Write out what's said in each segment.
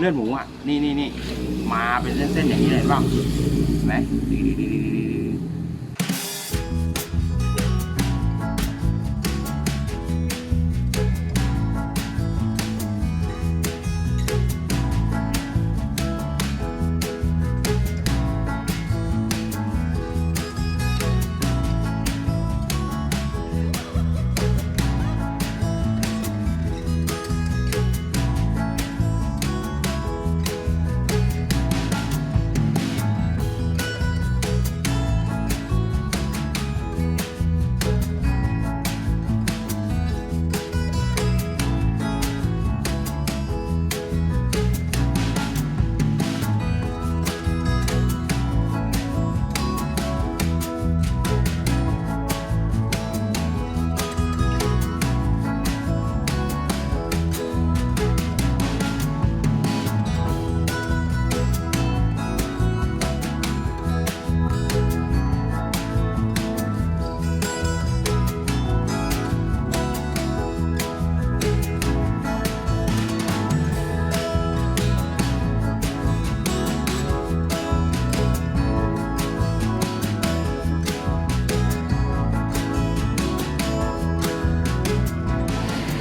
เลือดหมูอะ นี่นี่นี่มาเป็นเส้นๆอย่างนี้เลยบ้างเห็นไหมดีดีดีดี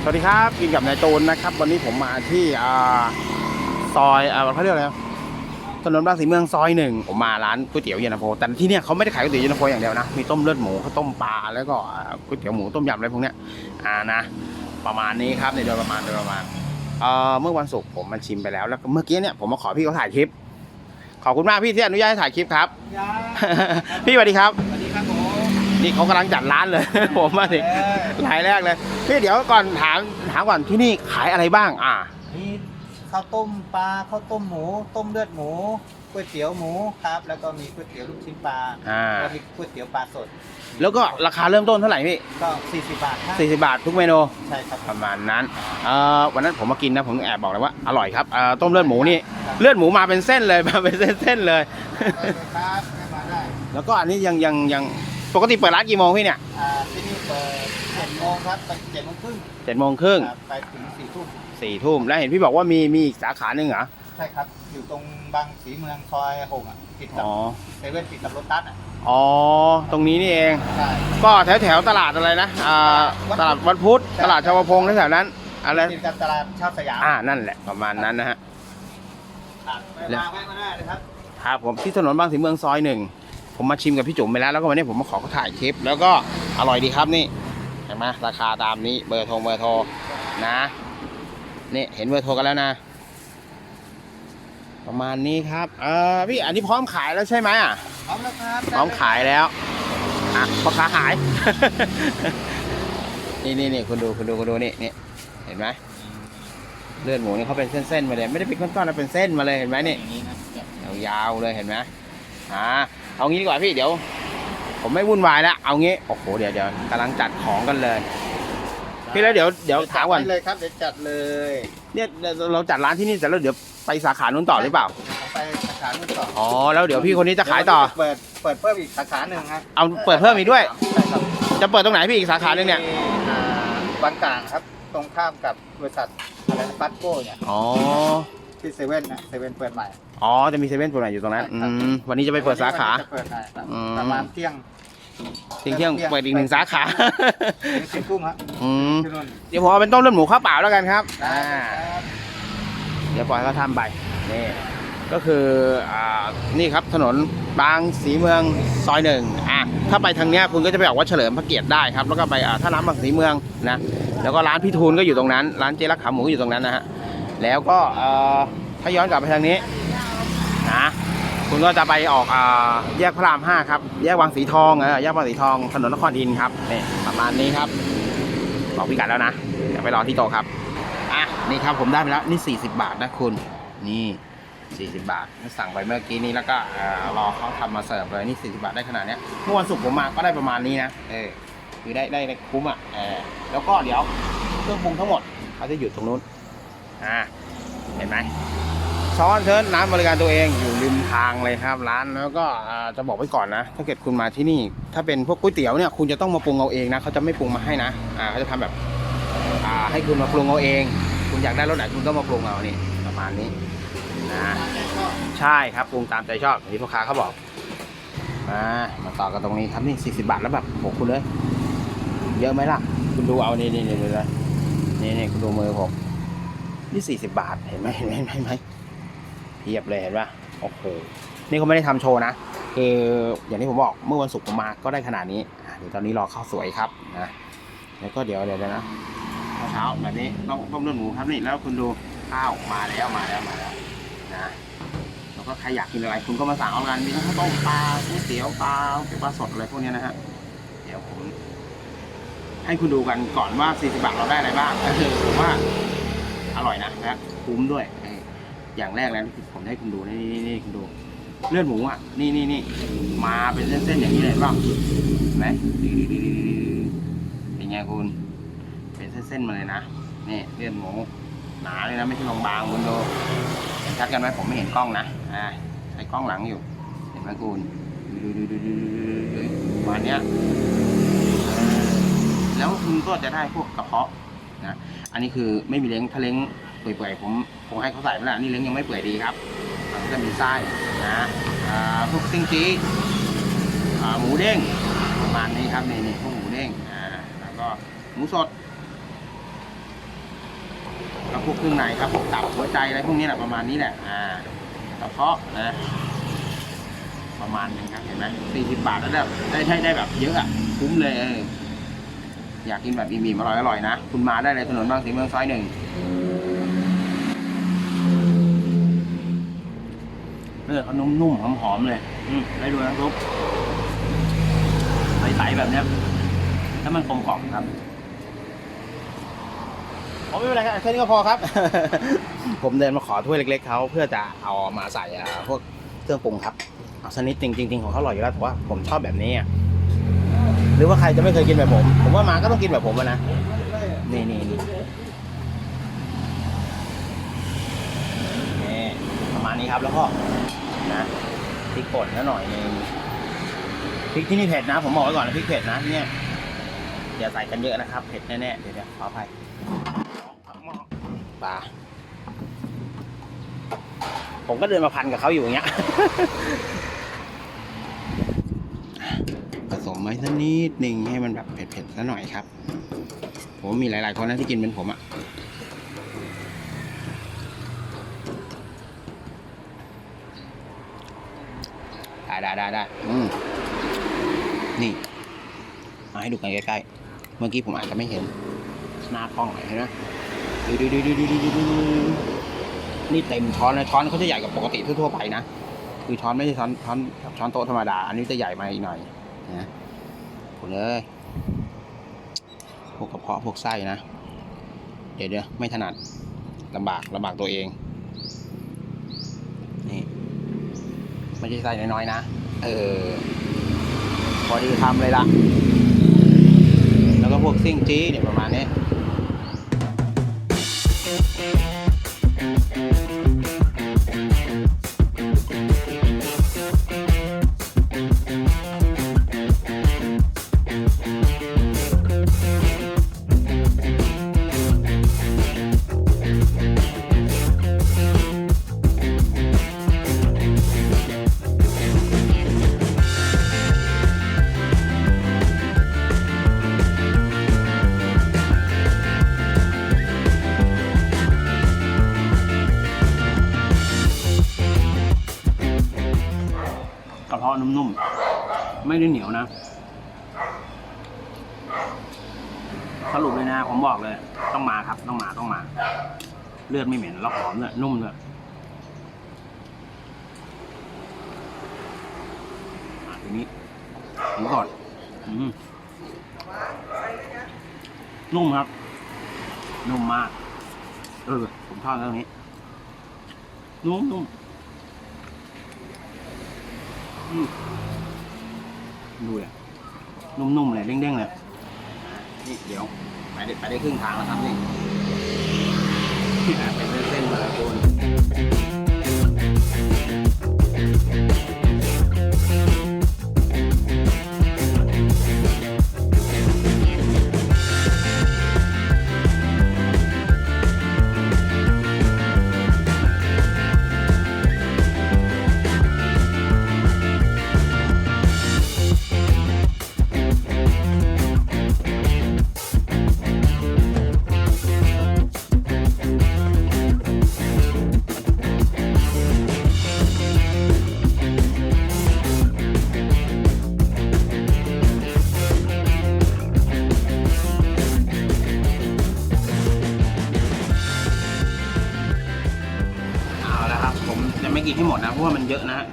วัสดีครับกินกับนายตูนนะครับ วันนี้ผมมาที่อ่าซอยอ่าเขาเรียกอะไรนะถนนบางสีเมืองซอยหนึ่งผมมาร้านก๋วยเตี๋ยวเย็นตาโฟแต่ที่เนี่ยเขาไม่ได้ขายก๋วยเตี๋ยวเย็นตาโฟอย่างเดียวนะมีต้มเลือดหมูข้าวต้มปลาแล้วก็อ่าก๋วยเตี๋ยวหมูต้มยำอะไรพวกเนี้ยอ่านะประมาณนี้ครับในโดยประมาณโดยประมาณเอ่อเมื่อวันศุกร์ผมมาชิมไปแล้วแล้วก็เมื่อกี้เนี่ยผมมาขอพี่เขาถ่ายคลิป ขอบคุณมากพี่ที่อนุญาตให้ถ่ายคลิปครับพี่สวัสดีครับสวัสดีครับผมนี่เขากำลังจัดร้านเลยผมมาถึง รายแรกเลยพี่เดี๋ยวก่อนถามถามก่อนที่นี่ขายอะไรบ้าง อ่ามีข้าวต้มปลาข้าวต้มหมู ต้มเลือดหมูก๋วยเตี๋ยวหมูครับ แล้วก็มีก๋วยเตี๋ยวลูกชิ้นปลาอ่าแล้วมีก๋วยเตี๋ยวปลาสดแล้วก็ราคาเริ่มต้นเท่าไหร่พี่ก็ 40 บาทครับ40 บาททุกเมนูใช่ครับ ประมาณนั้นเอ่อวันนั้นผมมากินนะผมแอบบอกเลยว่าอร่อยครับเอ่อต้มเลือดหมูนี่ครับ เลือดหมูมาเป็นเส้นเลยมาเป็นเส้นๆเลย ครับมาได้แล้วก็อันนี้ยังยังยังปกติเปิดร้านกี่โมงพี่เนี่ย อ่าที่นี่เปิด7โม งครับไป7โมงครึ่งเจ็ดโมงครึ่งครับไปถึง4ทุ่มสี่ทุ่มแล้วเห็นพี่บอกว่ามีมีอีกสาขาหนึ่งเหรอ ใช่ครับ อยู่ตรงบางสีเมืองซอยหกอะติดกับอ๋อ เซเว่นติดกับรถตัสอะอ๋อ ตรงนี้นี่เอง ใช่ ก็แถวแถวๆตลาดอะไรนะอ่าตลาดวัดพุธตลาดชาวพงแถวๆนั้นอะไรติดกับตลาดชาวสยามอ่านั่นแหละประมาณนั้นนะฮะ ครับไปมาแวะมาได้เลยครับ ครับผมที่ถนนบางสีเมืองซอยหนึ่ง ผมมาชิมกับพี่จุ๋มไปแล้วแล้วก็วันนี้ผมมาขอเขาถ่ายคลิป แล้วก็อร่อยดีครับนี่เห็นไหมราคาตามนี้เบอร์โทรเบอร์โทรนะนี่เห็นเบอร์โทรกันแล้วนะ ประมาณนี้ครับเออพี่อันนี้พร้อมขายแล้วใช่ไหมอะพร้อมแล้วครับพร้อมขายแล้วอะพ่อค้าขาย นี่นี่นี่คุณดูคุณดูคุณดูนี่นี่เห็นไหมเลือดหมูนี่เขาเป็นเส้นๆมาเลยไม่ได้เป็นก้อนๆนะเป็นเส้นมาเลยเห็นไหมนี่อย่างนี้นะยาวๆเลยเห็นไหมอ่าเอางี้ดีกว่าพี่เดี๋ยว ผมไม่วุ่นวายแล้ว เอางี้ โอ้โห เดี๋ยวเดี๋ยวกำลังจัดของกันเลย พี่แล้วเดี๋ยวเดี๋ยวถามก่อนจัดเลยครับเดี๋ยวจัดเลยเนี่ยเราจัดร้านที่นี่เสร็จแล้วเดี๋ยวไปสาขานู้นต่อหรือเปล่าไปสาขาหนึ่งต่ออ๋อ แล้วเดี๋ยวพี่คนนี้จะขายต่อ เปิดเปิดเพิ่มอีกสาขาหนึ่งครับเอาเปิดเพิ่มอีกด้วย ใช่ครับจะเปิดตรงไหนพี่อีกสาขาหนึ่งเนี่ยอ่าบางกลางครับ ตรงข้ามกับบริษัทอะไรนะปัตโก้เนี่ย อ๋อ ที่เซเว่นนะเซเว่นเปิดใหม่อ๋อจะมีเซเว่นตัวไหนอยู่ตรงนั้นอืมวันนี้จะไปเปิดสาขา จะเปิดใหม่ครับอืม ประมาณเที่ยงเที่ยงเที่ยงเปิดอีกหนึ่งสาขาถึงสิบทุ่มครับอืมที่นู่นเดี๋ยวผมเอาเป็นต้มเลือดหมูข้าวเปล่าแล้วกันครับได้อ่า ครับเดี๋ยวปล่อยเขาทำไปนี่ก็คืออ่านี่ครับถนนบางสีเมืองซอยหนึ่งอะถ้าไปทางเนี้ยคุณก็จะไปออกวัดเฉลิมพระเกียรติได้ครับแล้วก็ไปอ่าท่าน้ำบางสีเมืองนะแล้วก็ร้านพี่ทูลก็อยู่ตรงนั้น ร้านเจรักขาหมูก็อยู่ตรงนั้นนะฮะ แล้วก็ถ้าย้อนกลับไปทางนี้นะคุณก็จะไปออกอแยกพระรามห้าครับ แยกวังสีทองแยกวังสีทองถนนนครอินทร์ครับนี่ประมาณนี้ครับบอกพิกัดแล้วนะเดี๋ยวไปรอที่โตครับอะนี่ครับผมได้ไปแล้วนี่ 40 บาทนะคุณนี่ 40 บาทสั่งไปเมื่อกี้นี้แล้วก็เอ่อรอเขาทำมาเสิร์ฟเลยนี่40บาทได้ขนาดนี้เมื่อวันศุกร์ผมมาก็ได้ประมาณนี้นะเออคือได้ได้คุ้มอะเออแล้วก็เดี๋ยวเครื่องปรุงทั้งหมดเขาจะอยู่ตรงนู้น อ่าเห็นไหมช้อนเชิญน้ำบริการตัวเองอยู่ริมทางเลยครับร้านแล้วก็จะบอกไว้ก่อนนะ ถ้าเกิดคุณมาที่นี่ ถ้าเป็นพวกก๋วยเตี๋ยวเนี่ยคุณจะต้องมาปรุงเอาเองนะเขาจะไม่ปรุงมาให้นะอ่าเขาจะทำแบบอ่าให้คุณมาปรุงเอาเอง คุณอยากได้รสไหนคุณก็มาปรุงเอานี่ประมาณนี้นะใช่ครับปรุงตามใจชอบที่พ่อค้าเขาบอกมามาต่อกันตรงนี้ครับนี่ 40 บาทแล้วแบบโหคุณเลย เยอะไหมล่ะ คุณดูเอานี่นี่นี่เลยนี่นี่คุณดูมือผม นี่40บาทเห็นไหมเห็นไหมเห็นไหมเห็นไหมเพียบเลยเห็นปะโอ้โหนี่เขาไม่ได้ทำโชว์นะคืออย่างที่ผมบอกเมื่อวันศุกร์ผมมาก็ได้ขนาดนี้เดี๋ยวตอนนี้รอข้าวสวยครับนะแล้วก็เดี๋ยวเดี๋ยวนะเช้าแบบนี้ต้องต้มเลือดหมูครับนี่แล้วคุณดูข้าวมาแล้วมาแล้วมาแล้วนะแล้วก็ใครอยากกินอะไรคุณก็มาสั่งเอากันมีทั้งข้าวต้มปลาก๋วยเตี๋ยวปลาเตี๋ยวปลาสดอะไรพวกนี้นะฮะเดี๋ยวผมให้คุณดูกันก่อนว่า 40 บาทเราได้อะไรบ้างก็คือผมว่า อร่อยนะนะคุ้มด้วยอย่างแรกเลยที่ผมให้คุณดูนี่นี่นี่คุณดู เลือดหมูอะนี่นี่นี่มาเป็นเส้นๆอย่างนี้เลยเห็นป่ะเห็นไหมเป็นไงคุณ เป็นเส้นๆมาเลยนะนี่เลือดหมูหนาเลยนะไม่ใช่บางๆคุณดูเห็นชัดกันไหมผมไม่เห็นกล้องนะอ่าใช้กล้องหลังอยู่ เห็นไหมคุณดูดูดูดูดูประมาณเนี้แล้วคุณก็จะได้พวกกระเพาะ นะอันนี้คือไม่มีเล้งถ้าเล้งเปื่อยๆผมคงให้เขาใส่ไปแล้วนี่เล้งยังไม่เปื่อยดีครับมันก็จะมีไส้นะพวกซิงจีหมูเด้งประมาณนี้ครับนี่นี่พวกหมูเด้งแล้วก็หมูสดแล้วพวกเครื่องในครับพวกตับหัวใจอะไรพวกนี้แหละประมาณนี้แหละอ่ากระเพาะนะประมาณนึงครับเห็นไหมสี่สิบบาทแล้วได้ได้ได้ได้แบบเยอะอะคุ้มเลยเอออยากกินแบบอิ่มๆอร่อยๆนะ คุณมาได้เลยถนนบางสีเมืองซอยหนึ่งเนื้อเขานุ่มๆหอมๆเลยอืมได้ดูนะทุกใสๆแบบเนี้ยถ้ามันกลมกล่อมครับผมไม่เป็นไรครับแค่นี้ก็พอครับ ผมเดินมาขอถ้วยเล็ก ๆเขาเพื่อจะเอามาใส่อ่าพวกเครื่องปรุงครับเอาสกนิดจริงจริงๆของเขาอร่อยอยู่แล้วแต่ว่าผมชอบแบบนี้อะ หรือว่าใครจะไม่เคยกินแบบผม ผมว่ามาก็ต้องกินแบบผมอะนะ นี่นี่นี่ประมาณนี้ครับแล้วก็นะพริกป่นแล้วหน่อยนึงพริกที่นี่เผ็ดนะ ผมบอกไว้ก่อนนะพริกเผ็ดนะเนี่ยอย่าใส่กันเยอะนะครับ เผ็ดแน่ๆเดี๋ยวเดี๋ยวขออภัยปลาผมก็เดินมาพันกับเขาอยู่อย่างเงี้ย ไว้สักนิดหนึ่งให้มันแบบเผ็ดๆสักหน่อยครับ ผมมีหลายๆคนนะที่กินเป็นผมอะ่ะได้ได้ได้ได้นี่ มาให้ดูกันใกล้ๆ เมื่อกี้ผมอาจจะไม่เห็น หน้ากล้องหน่อยนะดูดูดูดูดูดูดูนี่เต็มช้อนนะช้อนเขาจะใหญ่กว่าปกติทั่วๆไปนะ คือช้อนไม่ใช่ช้อนช้อนช้อนโต๊ะธรรมดา อันนี้จะใหญ่มาอีกหน่อยนะ คุณเอ้ยพวกกระเพาะพวกไส้นะ เดี๋ยวเดี๋ยวไม่ถนัดลำบากลำบากตัวเอง นี่ไม่ใช่ไส้น้อยๆนะ เออ พอดีทำเลยละแล้วก็พวกซิ่งจี้เนี่ยประมาณนี้ นุ่มๆ ไม่ได้เหนียวนะ สรุปเลยนะ ผมบอกเลย ต้องมาครับ ต้องมาต้องมา เลือดไม่เหม็นแล้วหอมเลยนุ่มเลยอะทีนี้ผมก่อนนุ่มครับ นุ่มมาก เออ ผมชอบเรื่องนี้ นุ่มนุ่ม ดูเลยนุ่มๆเลยเด้งๆเลยนี่เดี๋ยวไปได้ไปได้ครึ่งทางแล้วครับนี่เป็นเส้นๆมาแล้วคุณ ราะว่ามันเยอะนะฮะ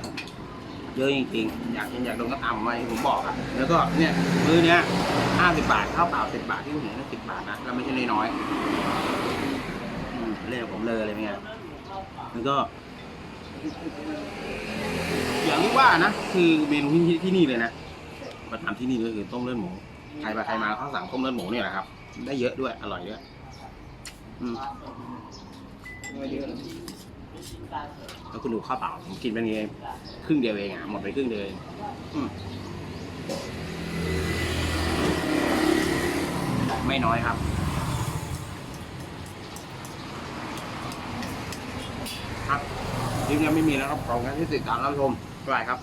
เยอะจริงๆ อยากกินอยากโดนก็ตามมาผมบอกอะแล้วก็เนี่ยมื้อเนี้ยห้าสิบบาทข้าวเปล่าสิบบาทที่ผมเห็นสิบบาทนะแล้วไม่ใช่น้อยๆอืมเล่นผมเลยอะไรเงี้ยแล้วก็ อย่างที่ว่านะ คือเมนูที่ที่นี่เลยนะประจำที่นี่ก็คือต้มเลือดหมูใครมาใครมาเขาสั่งต้มเลือดหมูเนี่ยแหละครับ ได้เยอะด้วยอร่อยด้วยอืม แล้วคุณดูข้าวเปล่าผมกินเป็นไงครึ่งเดียวเองอะหมดไปครึ่งเดียวเองไม่น้อยครับครับคลิปนี้ไม่มีแล้วครับขอบคุณที่ติดตามรับชมบ๊ายบายครับ